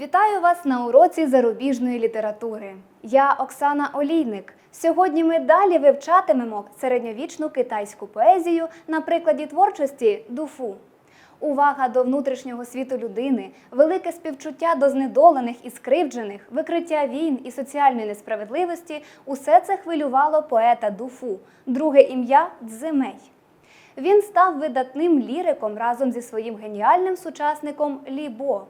Вітаю вас на уроці зарубіжної літератури. Я Оксана Олійник. Сьогодні ми далі вивчатимемо середньовічну китайську поезію на прикладі творчості дуфу. Увага до внутрішнього світу людини, велике співчуття до знедолених і скривджених, викриття війн і соціальної несправедливості усе це хвилювало поета дуфу, друге ім'я Дзимей. Він став видатним ліриком разом зі своїм геніальним сучасником Лібо.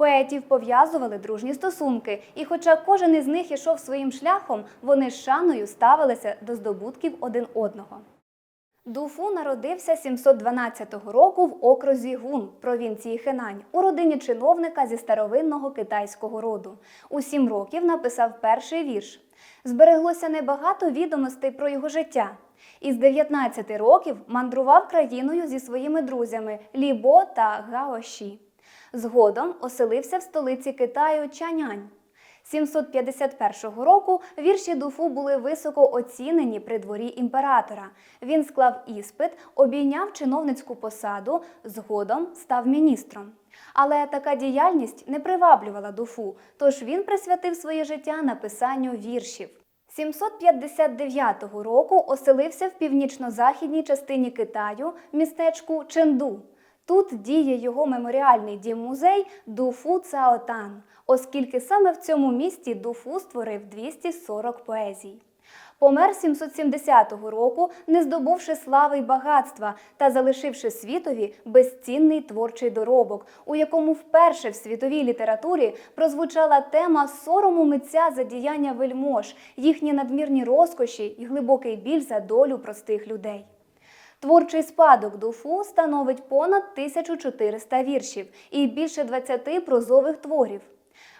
Поетів пов'язували дружні стосунки, і хоча кожен із них ішов своїм шляхом, вони з шаною ставилися до здобутків один одного. Дуфу народився 712 року в окрузі Гун, провінції Хенань, у родині чиновника зі старовинного китайського роду. У сім років написав перший вірш. Збереглося небагато відомостей про його життя. Із 19 років мандрував країною зі своїми друзями Лібо та Гаоші. Згодом оселився в столиці Китаю Чанянь. 751 року вірші Дуфу були високо оцінені при дворі імператора. Він склав іспит, обійняв чиновницьку посаду, згодом став міністром. Але така діяльність не приваблювала Дуфу, тож він присвятив своє життя написанню віршів. 759 року оселився в північно-західній частині Китаю, містечку Ченду. Тут діє його меморіальний дім-музей Дуфу Цаотан, оскільки саме в цьому місті Дуфу створив 240 поезій. Помер 770 року, не здобувши слави й багатства та залишивши світові безцінний творчий доробок, у якому вперше в світовій літературі прозвучала тема сорому митця за діяння вельмож, їхні надмірні розкоші і глибокий біль за долю простих людей. Творчий спадок Дуфу становить понад 1400 віршів і більше 20 прозових творів.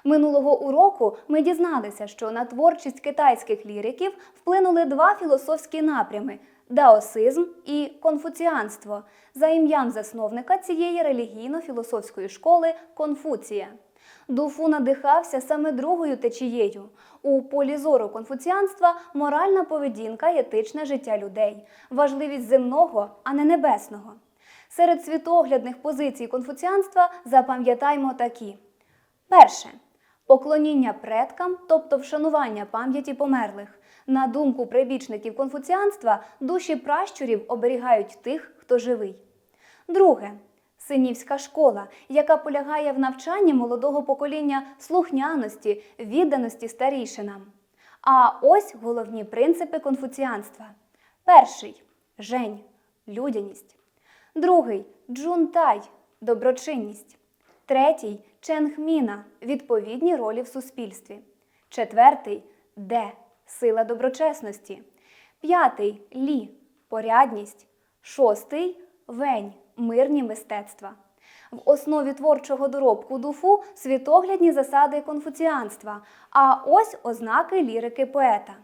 Минулого уроку ми дізналися, що на творчість китайських ліриків вплинули два філософські напрями даосизм і конфуціанство, за ім'ям засновника цієї релігійно-філософської школи Конфуція. Дуфу надихався саме другою течією. У полі зору конфуціанства моральна поведінка і етичне життя людей, важливість земного, а не небесного. Серед світоглядних позицій конфуціанства запам'ятаймо такі: перше поклоніння предкам, тобто вшанування пам'яті померлих. На думку прибічників конфуціанства, душі пращурів оберігають тих, хто живий. Друге синівська школа, яка полягає в навчанні молодого покоління слухняності, відданості старішинам. А ось головні принципи конфуціанства. Перший жень, людяність. Другий джунтай доброчинність. Третій ченгміна відповідні ролі в суспільстві. Четвертий де сила доброчесності. П'ятий лі порядність. Шостий вень мирні мистецтва. В основі творчого доробку дуфу світоглядні засади конфуціанства, а ось ознаки лірики поета.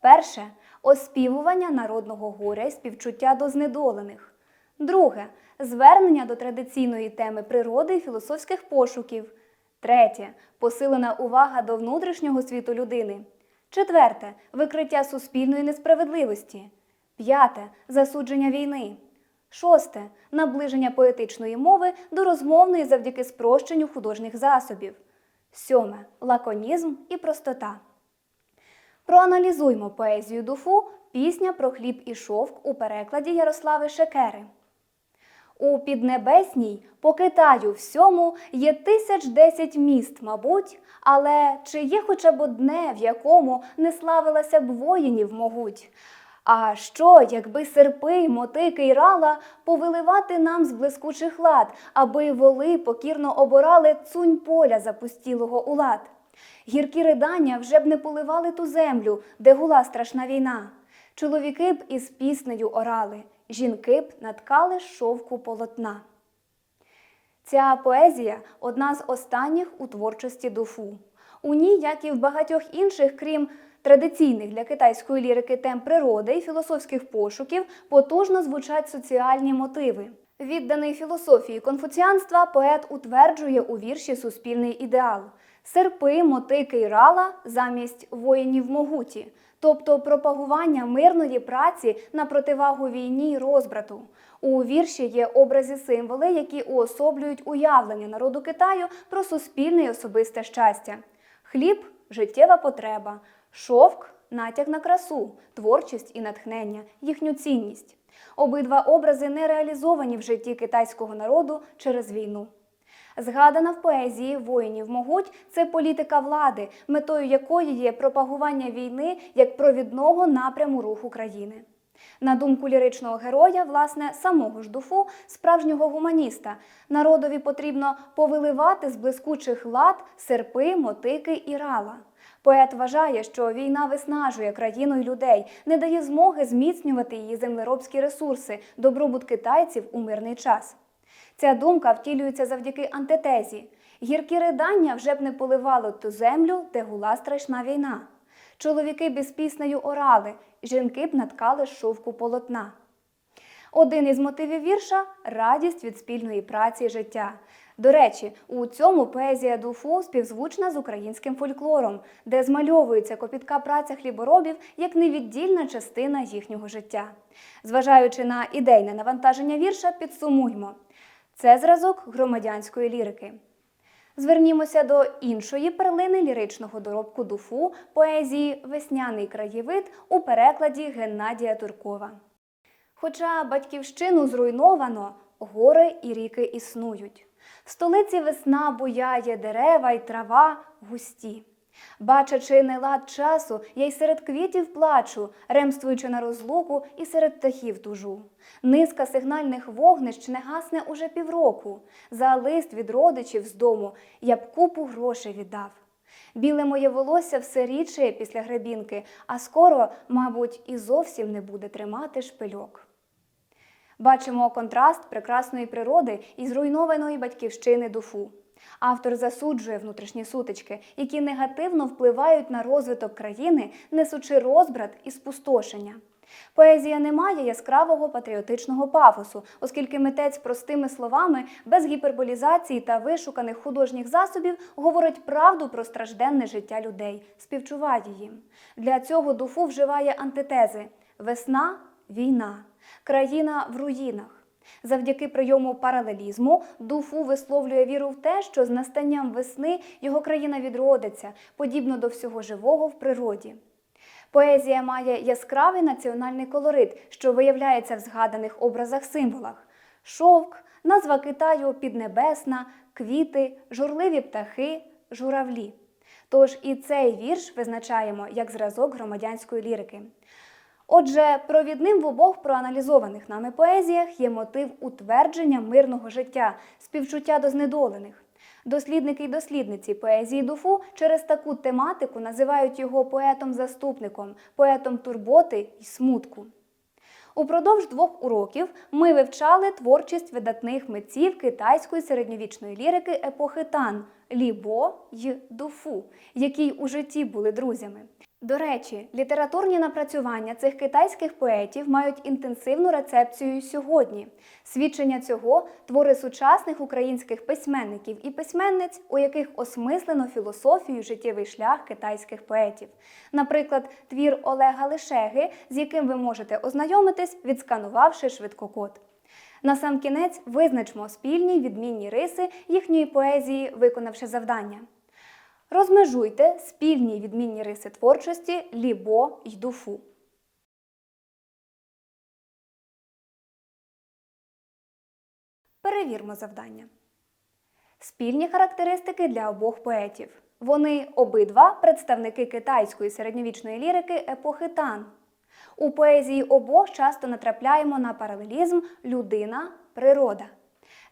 Перше оспівування народного горя і співчуття до знедолених. Друге звернення до традиційної теми природи і філософських пошуків. Третє посилена увага до внутрішнього світу людини. Четверте викриття суспільної несправедливості. П'яте засудження війни. Шосте наближення поетичної мови до розмовної завдяки спрощенню художніх засобів. Сьоме лаконізм і простота. Проаналізуймо поезію дуфу Пісня про хліб і шовк у перекладі Ярослави Шекери. У піднебесній по Китаю всьому є тисяч десять міст, мабуть, але чи є хоча б одне, в якому не славилася б воїнів могуть? А що, якби серпи, мотики й рала повиливати нам з блискучих лад, аби воли покірно оборали цунь поля запустілого у лад? Гіркі ридання вже б не поливали ту землю, де гула страшна війна. Чоловіки б із піснею орали, жінки б наткали шовку полотна. Ця поезія одна з останніх у творчості дуфу. У ній, як і в багатьох інших, крім традиційних для китайської лірики тем природи і філософських пошуків, потужно звучать соціальні мотиви. Відданий філософії конфуціанства, поет утверджує у вірші суспільний ідеал. серпи, мотики й рала замість воїнів могуті, тобто пропагування мирної праці на противагу війні й розбрату. У вірші є образи символи, які уособлюють уявлення народу Китаю про суспільне й особисте щастя. Хліб життєва потреба, шовк натяк на красу, творчість і натхнення, їхню цінність. Обидва образи не реалізовані в житті китайського народу через війну. Згадана в поезії воїнів могуть це політика влади, метою якої є пропагування війни як провідного напряму руху країни. На думку ліричного героя, власне, самого ж дуфу, справжнього гуманіста, народові потрібно повиливати з блискучих лад серпи, мотики і рала. Поет вважає, що війна виснажує країну й людей, не дає змоги зміцнювати її землеробські ресурси, добробут китайців у мирний час. Ця думка втілюється завдяки антитезі. Гіркі ридання вже б не поливали ту землю, де гула страшна війна. Чоловіки без піснею орали, жінки б наткали шовку полотна. Один із мотивів вірша радість від спільної праці і життя. До речі, у цьому поезія Дуфу співзвучна з українським фольклором, де змальовується копітка праця хліборобів як невіддільна частина їхнього життя. Зважаючи на ідейне навантаження вірша, підсумуймо. Це зразок громадянської лірики. Звернімося до іншої перлини ліричного доробку дуфу поезії Весняний краєвид у перекладі Геннадія Туркова. Хоча батьківщину зруйновано, гори і ріки існують. В столиці весна буяє дерева й трава густі. Бачачи нелад часу, я й серед квітів плачу, ремствуючи на розлуку і серед птахів тужу. Низка сигнальних вогнищ не гасне уже півроку. За лист від родичів з дому я б купу грошей віддав. Біле моє волосся все рідше після гребінки, а скоро, мабуть, і зовсім не буде тримати шпильок. Бачимо контраст прекрасної природи і зруйнованої батьківщини дуфу. Автор засуджує внутрішні сутички, які негативно впливають на розвиток країни, несучи розбрат і спустошення. Поезія не має яскравого патріотичного пафосу, оскільки митець простими словами, без гіперболізації та вишуканих художніх засобів говорить правду про стражденне життя людей, співчуває їм. Для цього дуфу вживає антитези: весна війна, країна в руїнах. Завдяки прийому паралелізму Дуфу висловлює віру в те, що з настанням весни його країна відродиться, подібно до всього живого в природі. Поезія має яскравий національний колорит, що виявляється в згаданих образах символах: шовк, назва Китаю піднебесна, квіти, журливі птахи, журавлі. Тож і цей вірш визначаємо як зразок громадянської лірики. Отже, провідним в обох проаналізованих нами поезіях є мотив утвердження мирного життя, співчуття до знедолених. Дослідники й дослідниці поезії Дуфу через таку тематику називають його поетом-заступником, поетом турботи й смутку. Упродовж двох уроків ми вивчали творчість видатних митців китайської середньовічної лірики епохи Тан Лібо й Дуфу, які у житті були друзями. До речі, літературні напрацювання цих китайських поетів мають інтенсивну рецепцію сьогодні. Свідчення цього твори сучасних українських письменників і письменниць, у яких осмислено філософію життєвий шлях китайських поетів. Наприклад, твір Олега Лишеги, з яким ви можете ознайомитись, відсканувавши швидкокод. Насамкінець визначмо спільні відмінні риси їхньої поезії, виконавши завдання. Розмежуйте спільні відмінні риси творчості лібо й дуфу. Перевірмо завдання. Спільні характеристики для обох поетів. Вони обидва представники китайської середньовічної лірики епохи Тан. У поезії обох часто натрапляємо на паралелізм людина, природа.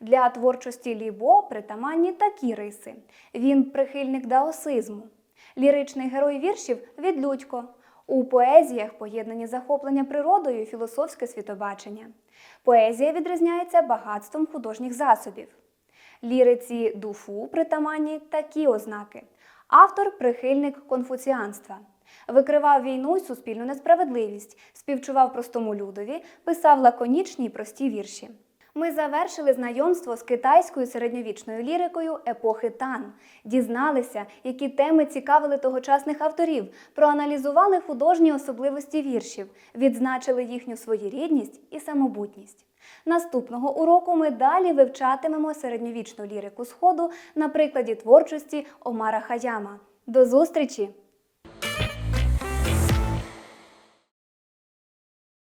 Для творчості Лібо притаманні такі риси. Він прихильник даосизму. Ліричний герой віршів відлюдько. У поезіях поєднані захоплення природою і філософське світобачення. Поезія відрізняється багатством художніх засобів. Ліриці дуфу притаманні такі ознаки. Автор прихильник конфуціанства. Викривав війну й суспільну несправедливість, співчував простому людові, писав лаконічні й прості вірші. Ми завершили знайомство з китайською середньовічною лірикою епохи Тан, дізналися, які теми цікавили тогочасних авторів, проаналізували художні особливості віршів, відзначили їхню своєрідність і самобутність. Наступного уроку ми далі вивчатимемо середньовічну лірику Сходу на прикладі творчості Омара Хаяма. До зустрічі!